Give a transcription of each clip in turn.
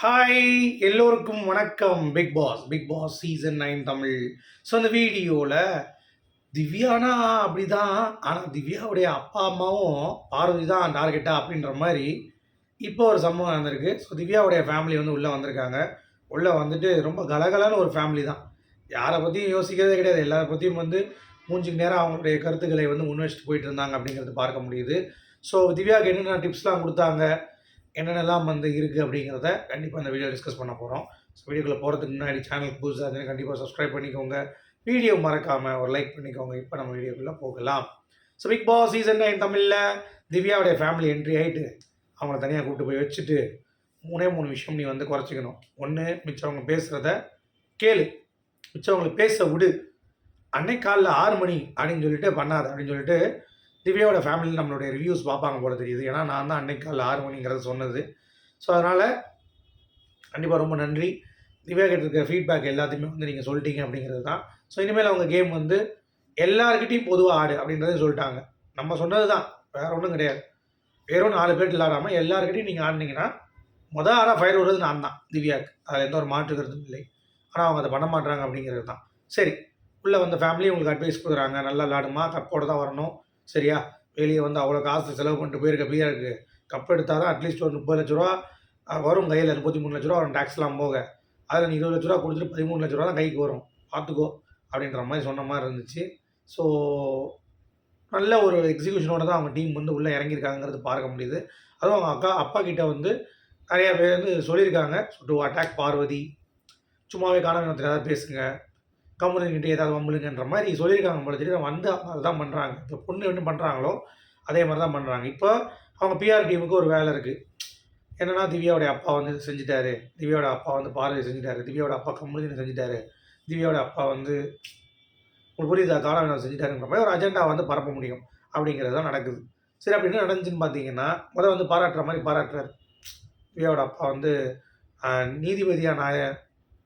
Hi எல்லோருக்கும் வணக்கம். Bigg Boss Bigg Boss season nine Tamil. So அந்த வீடியோவில் திவ்யானா அப்படிதான் ஆனால் திவ்யாவுடைய அப்பா அம்மாவும் பார்வதி தான் டார்கெட்டா அப்படின்ற மாதிரி இப்போ ஒரு சம்பவம் நடந்திருக்கு. ஸோ திவ்யாவுடைய ஃபேமிலி வந்து உள்ளே வந்திருக்காங்க. உள்ளே வந்துட்டு ரொம்ப கலகலன்னு ஒரு ஃபேமிலி தான். யாரை பற்றியும் யோசிக்கிறதே கிடையாது. எல்லாரை பற்றியும் வந்து மூஞ்சுக்கு நேரம் அவங்களுடைய கருத்துக்களை வந்து முன்வச்சிட்டு போயிட்டு இருந்தாங்க அப்படிங்கிறது பார்க்க முடியுது. ஸோ திவ்யாவுக்கு என்னென்ன டிப்ஸ்லாம் கொடுத்தாங்க? என்னென்னலாம் வந்து இருக்குது அப்படிங்கிறத கண்டிப்பாக அந்த வீடியோ டிஸ்கஸ் பண்ண போகிறோம் ஸோ வீடியோக்குள்ளே போகிறதுக்கு முன்னாடி சேனலுக்கு புதுசாக இருந்தால் கண்டிப்பாக சப்ஸ்கிரைப் பண்ணிக்கோங்க. வீடியோ மறக்காமல் ஒரு லைக் பண்ணிக்கோங்க. இப்போ நம்ம வீடியோக்குள்ளே போகலாம். So Bigg Boss season nine தமிழில் திவ்யாவுடைய ஃபேமிலி என்ட்ரி ஆகிட்டு அவங்கள தனியாக கூப்பிட்டு போய் வச்சுட்டு மூணே மூணு விஷயம் நீ வந்து குறைச்சிக்கணும். ஒன்று மிச்சவங்க பேசுகிறத கேளு. மிச்சவங்களுக்கு பேச விடு. அன்னைக்கு காலைல ஆறு மணி அப்படின்னு சொல்லிட்டு பண்ணாத அப்படின்னு சொல்லிட்டு திவ்யாவோட ஃபேமிலி நம்மளுடைய ரிவ்யூஸ் பார்ப்பாங்க போல தெரியுது. ஏன்னா நான் தான் அன்னைக்கு காலைல ஆறு மணிங்கிறத சொன்னது. ஸோ அதனால் கண்டிப்பாக ரொம்ப நன்றி. திவ்யா கிட்ட இருக்கிற ஃபீட்பேக் எல்லாத்தையுமே வந்து நீங்கள் சொல்லிட்டீங்க அப்படிங்கிறது தான். ஸோ இனிமேல் அவங்க கேம் வந்து எல்லாருக்கிட்டையும் பொதுவாக ஆடு அப்படின்றதையும் சொல்லிட்டாங்க. நம்ம சொன்னது தான். வேற ஒன்றும் கிடையாது. வெறும் நாலு பேர் விளாடாமல் எல்லாருக்கிட்டையும் நீங்கள் ஆடினீங்கன்னா மொதல் ஆறாக ஃபயர் விடுறது நான் தான் திவ்யாக்கு அதில் எந்த ஒரு மாற்று கருத்தும் இல்லை. ஆனால் அவங்க அதை பண்ண மாட்டாங்க அப்படிங்கிறது தான். சரி உள்ளே வந்த ஃபேமிலி உங்களுக்கு அட்வைஸ் கொடுக்குறாங்க. நல்லா விளாடுமா? கப்போடு தான் வரணும். சரியா? வெளியே வந்து அவ்வளோ காசு செலவு பண்ணிட்டு போயிருக்க பிஆருக்கு கப் எடுத்தால் தான் அட்லீஸ்ட் ஒரு முப்பது லட்ச ரூபா வரும் கையில். முப்பத்தி மூணு லட்ச ரூபா வரும் டேக்ஸ்லாம் போக. அதில் நீ இருபது லட்ச ரூபா கொடுத்துட்டு பதிமூணு லட்ச ரூபா தான் கைக்கு வரும். பார்த்துக்கோ அப்படின்ற மாதிரி சொன்ன மாதிரி இருந்துச்சு. ஸோ நல்ல ஒரு எக்ஸிக்யூஷனோட தான் அவங்க டீம் வந்து உள்ளே இறங்கியிருக்காங்கிறது பார்க்க முடியுது. அதுவும் அவங்க அக்கா அப்பா கிட்ட வந்து நிறையா பேர் வந்து சொல்லியிருக்காங்க. To attack Parvathi. சும்மாவே காணாமல் ஏதாவது பேசுங்க. கம்முனுங்கிட்ட ஏதாவது வம்புலுங்கன்ற மாதிரி சொல்லியிருக்காங்க போல தெரியுது. வந்து அதுதான் பண்ணுறாங்க இப்போ பொண்ணு என்ன பண்ணுறாங்களோ அதே மாதிரி தான் பண்ணுறாங்க இப்போ அவங்க பிஆர் டீமுக்கு ஒரு வேலை இருக்குது என்னன்னா திவ்யாவோடைய அப்பா வந்து செஞ்சுட்டாரு. திவ்யாவோட அப்பா வந்து பார்வை செஞ்சுட்டாரு. திவ்யாவோட அப்பா கம்முனுன்னு செஞ்சுட்டாரு. திவ்யாவோட அப்பா வந்து உங்களுக்கு புரியுதா? காணாமல் செஞ்சுட்டாருன்ற மாதிரி ஒரு அஜெண்டா வந்து பரப்ப முடியும் அப்படிங்கிறது தான் நடக்குது. சரி அப்படி என்ன நடந்துச்சுன்னு பார்த்தீங்கன்னா முதல் வந்து பாராட்டுற மாதிரி பாராட்டுறாரு. திவ்யாவோட அப்பா வந்து நீதிபதியாக நாய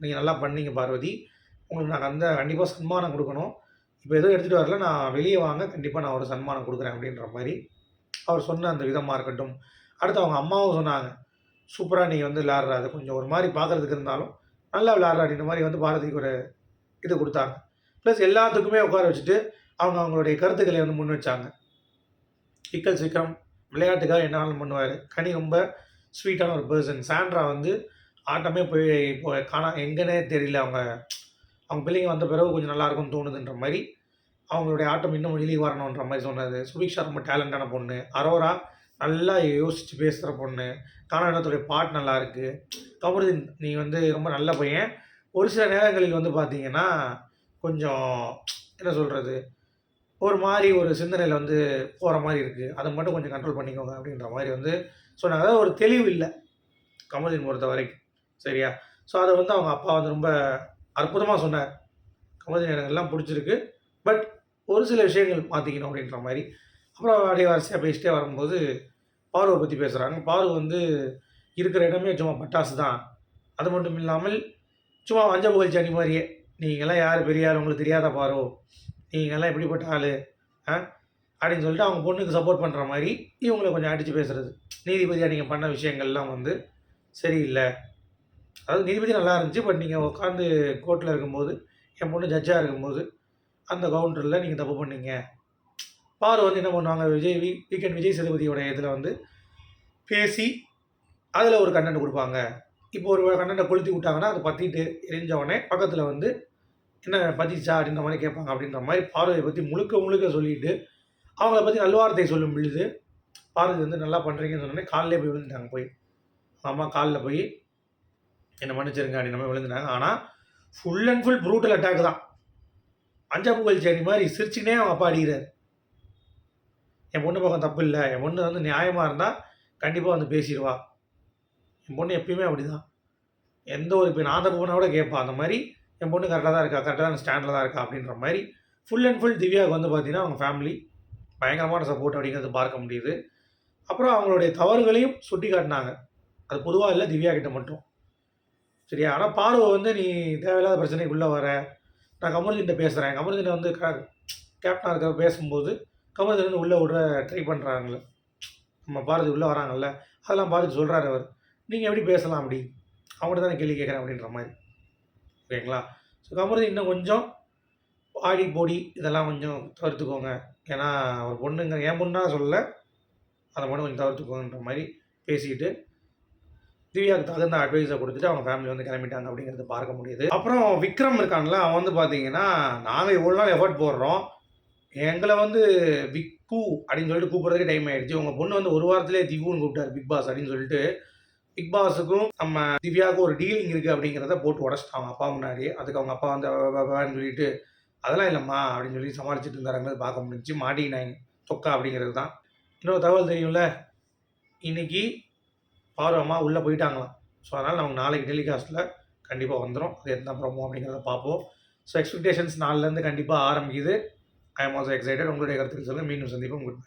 நீங்கள் நல்லா பண்ணீங்க பார்வதி. உங்களுக்கு நாங்கள் அந்த கண்டிப்பாக சன்மானம் கொடுக்கணும். இப்போ எதுவும் எடுத்துகிட்டு வரல நான் வெளியே வாங்க கண்டிப்பாக நான் ஒரு சன்மானம் கொடுக்குறேன் அப்படின்ற மாதிரி அவர் சொன்ன அந்த விதமாக இருக்கட்டும். அடுத்து அவங்க அம்மாவும் சொன்னாங்க சூப்பராக நீ வந்து விளாட்ற அது கொஞ்சம் ஒரு மாதிரி பார்க்குறதுக்கு இருந்தாலும் நல்லா விளாட்ற அப்படின்ற மாதிரி வந்து பாரதிக்கு ஒரு இது கொடுத்தாங்க. ப்ளஸ் எல்லாத்துக்குமே உட்கார வச்சுட்டு அவங்க அவங்களுடைய கருத்துக்களை வந்து முன் வச்சாங்க. இக்கல் சீக்கிரம் விளையாட்டுக்காக என்னாலும் பண்ணுவார். கனி ரொம்ப ஸ்வீட்டான ஒரு பர்சன் சாண்ட்ரா வந்து ஆட்டமே போய் இப்போ காணா எங்கன்னே தெரியல அவங்க அவங்க பிள்ளைங்க வந்த பிறகு கொஞ்சம் நல்லா இருக்கும்னு தோணுதுன்ற மாதிரி அவங்களுடைய ஆட்டம் இன்னும் வெளியே வரணுன்ற மாதிரி சொன்னது சுபிக்ஷா ரொம்ப டேலண்டான பொண்ணு. அரோரா நல்லா யோசித்து பேசுகிற பொண்ணு. காணாடத்துடைய பாட் நல்லா இருக்குது கமருதீன் நீ வந்து ரொம்ப நல்ல பையன். ஒரு சில நேரங்களில் வந்து பார்த்தீங்கன்னா கொஞ்சம் என்ன சொல்கிறது ஒரு மாதிரி ஒரு சிந்தனையில் வந்து போகிற மாதிரி இருக்குது அதை மட்டும் கொஞ்சம் கண்ட்ரோல் பண்ணிக்கோங்க அப்படின்ற மாதிரி வந்து சொன்னாங்க. அதாவது ஒரு தெளிவு இல்லை. கமல்தீன் பொறுத்த வரைக்கும் சரியா? ஸோ அதை வந்து அவங்க அப்பா வந்து ரொம்ப அற்புதமாக சொன்னார் கமலஜன் எனக்கெல்லாம் பிடிச்சிருக்கு. பட் ஒரு சில விஷயங்கள் மாற்றிக்கணும் அப்படின்ற மாதிரி. அப்புறம் அப்படியே வரிசையாக பேசிட்டே வரும்போது பார்வை பற்றி பேசுகிறாங்க பார்வை வந்து இருக்கிற இடமே சும்மா பட்டாசு தான். அது மட்டும் இல்லாமல் சும்மா வஞ்ச புகழ்ச்சி அணி மாதிரியே. நீங்கள்லாம் யார் பெரிய ஆள் உங்களுக்கு தெரியாத பாரோ? நீங்கள்லாம் எப்படிப்பட்ட ஆள்? ஆ? அப்படின்னு சொல்லிட்டு அவங்க பொண்ணுக்கு சப்போர்ட் பண்ணுற மாதிரி இவங்களை கொஞ்சம் அடித்து பேசுகிறது நீதிபதியாக நீங்கள் பண்ண விஷயங்கள்லாம் வந்து சரியில்லை. அதாவது நீதிபதி நல்லா இருந்துச்சு பட் நீங்கள் உட்காந்து கோர்ட்டில் இருக்கும்போது என் பொண்ணு ஜட்ஜாக இருக்கும்போது அந்த கவுண்டரில் நீங்கள் தப்பு பண்ணீங்க. பாரு வந்து என்ன பண்ணுவாங்க விஜய் வீ வீக்கெண்ட் விஜய் சேதுபதியோட இதில் வந்து பேசி அதில் ஒரு கண்டென்ட் கொடுப்பாங்க. இப்போ ஒரு கண்டென்ட்டை கொளுத்தி விட்டாங்கன்னா அதை பற்றிட்டு எரிஞ்சவொடனே பக்கத்தில் வந்து என்ன பற்றிச்சா அப்படின்ற மாதிரி கேட்பாங்க. அப்படின்ற மாதிரி பார்வையை பற்றி முழுக்க முழுக்க சொல்லிட்டு அவங்கள பற்றி நல்வார்த்தை சொல்லும் பொழுது பார்வதி வந்து நல்லா பண்ணுறீங்கன்னு சொன்னோடனே காலிலே போய் விழுந்துட்டாங்க போய். அம்மா காலில் போய் என்னை மன்னிச்சிருங்க அப்படின்ற மாதிரி விழுந்துனாங்க ஆனால் full and full brutal attack தான். அஞ்சா புகழ் சேனி மாதிரி சிரிச்சுக்கினே அவங்க அப்பா அடிக்கிறார். என் பொண்ணு பக்கம் தப்பு இல்லை. என் பொண்ணு வந்து நியாயமாக இருந்தால் கண்டிப்பாக வந்து பேசிடுவா. என் பொண்ணு எப்பயுமே அப்படி தான் எந்த ஒரு இப்போ நான் தப்பு கூட கேட்பா அந்த மாதிரி என் பொண்ணு கரெக்டாக தான் இருக்கா? கரெக்டாக தான் ஸ்டாண்டில் தான் இருக்கா? அப்படின்ற மாதிரி ஃபுல் அண்ட் ஃபுல் திவ்யாவுக்கு வந்து பார்த்தீங்கன்னா அவங்க ஃபேமிலி பயங்கரமான சப்போர்ட் அப்படிங்கிறது பார்க்க முடியுது. அப்புறம் அவங்களுடைய தவறுகளையும் சுட்டி காட்டினாங்க அது பொதுவாக இல்லை திவ்யா கிட்ட மட்டும். சரியா? ஆனால் பார்வை வந்து நீ தேவையில்லாத பிரச்சனைக்குள்ளே வர. நான் கமருதீன்கிட்ட பேசுகிறேன் கமருதீன் வந்து கேப்டனாக இருக்க பேசும்போது கமருதீன் வந்து உள்ளே விட ட்ரை பண்ணுறாங்களே நம்ம பாரதி உள்ளே வராங்கல்ல. அதெல்லாம் பாரதி சொல்கிறாரு அவர். நீங்கள் எப்படி பேசலாம் அப்படி? அவங்கள்ட்ட தான் கேள்வி கேட்குறேன் அப்படின்ற மாதிரி. ஓகேங்களா ஸோ கமருதி இன்னும் கொஞ்சம் ஆடி போடி இதெல்லாம் கொஞ்சம் தவிர்த்துக்கோங்க. ஏன்னா ஒரு பொண்ணுங்க என் பொண்ணாக சொல்லலை அதை மட்டும் கொஞ்சம் தவிர்த்துக்கோங்கன்ற மாதிரி பேசிக்கிட்டு திவ்யாவுக்கு தகுந்த அட்வைஸை கொடுத்துட்டு அவங்க ஃபேமிலி வந்து கிளம்பிட்டாங்க அப்படிங்கிறது பார்க்க முடியுது. அப்புறம் விக்ரம் இருக்கான்ல அவன் வந்து பார்த்தீங்கன்னா நாங்கள் இவ்வளோ நாள் எஃபர்ட் போடுறோம். எங்களை வந்து விக்கு அப்படின்னு சொல்லிட்டு கூப்பிட்றதுக்கு டைம் ஆயிடுச்சு. உங்கள் பொண்ணு வந்து ஒரு வாரத்திலே திவ்வுன்னு கூப்பிட்டாரு பிக் பாஸ் அப்படின்னு சொல்லிட்டு. பிக் பாஸுக்கும் நம்ம திவ்யாவுக்கும் ஒரு டீலிங் இருக்குது அப்படிங்கிறத போட்டு உடச்சிட்டாங்க அப்பா முன்னாடி அதுக்கு அவங்க அப்பா வந்து அவ- சொல்லிட்டு அதெல்லாம் இல்லைம்மா அப்படின்னு சொல்லி சமாளிச்சுட்டு இருந்தாருங்கிறது பார்க்க முடிஞ்சுச்சு. மாட்டினாங்க தொக்கா அப்படிங்கிறது தான். இன்னொரு தகவல் தெரியும்ல? இன்னைக்கு பார்வம்மா உள்ளே போயிட்டாங்களாம். ஸோ அதனால் நமக்கு நாளைக்கு டெலிகாஸ்ட்டில் கண்டிப்பாக வந்துடும் அது எந்த ப்ரோமோ அப்படிங்கிறத பார்ப்போம். ஸோ எக்ஸ்பெக்டேஷன்ஸ் நாலுலேருந்து கண்டிப்பாக ஆரம்பிக்குது. ஐ எம் ஆல்சோ எக்ஸைட்டட் உங்களுடைய கருத்துக்கள் சொல்லுங்கள் மீண்டும் சந்திப்போம். குட்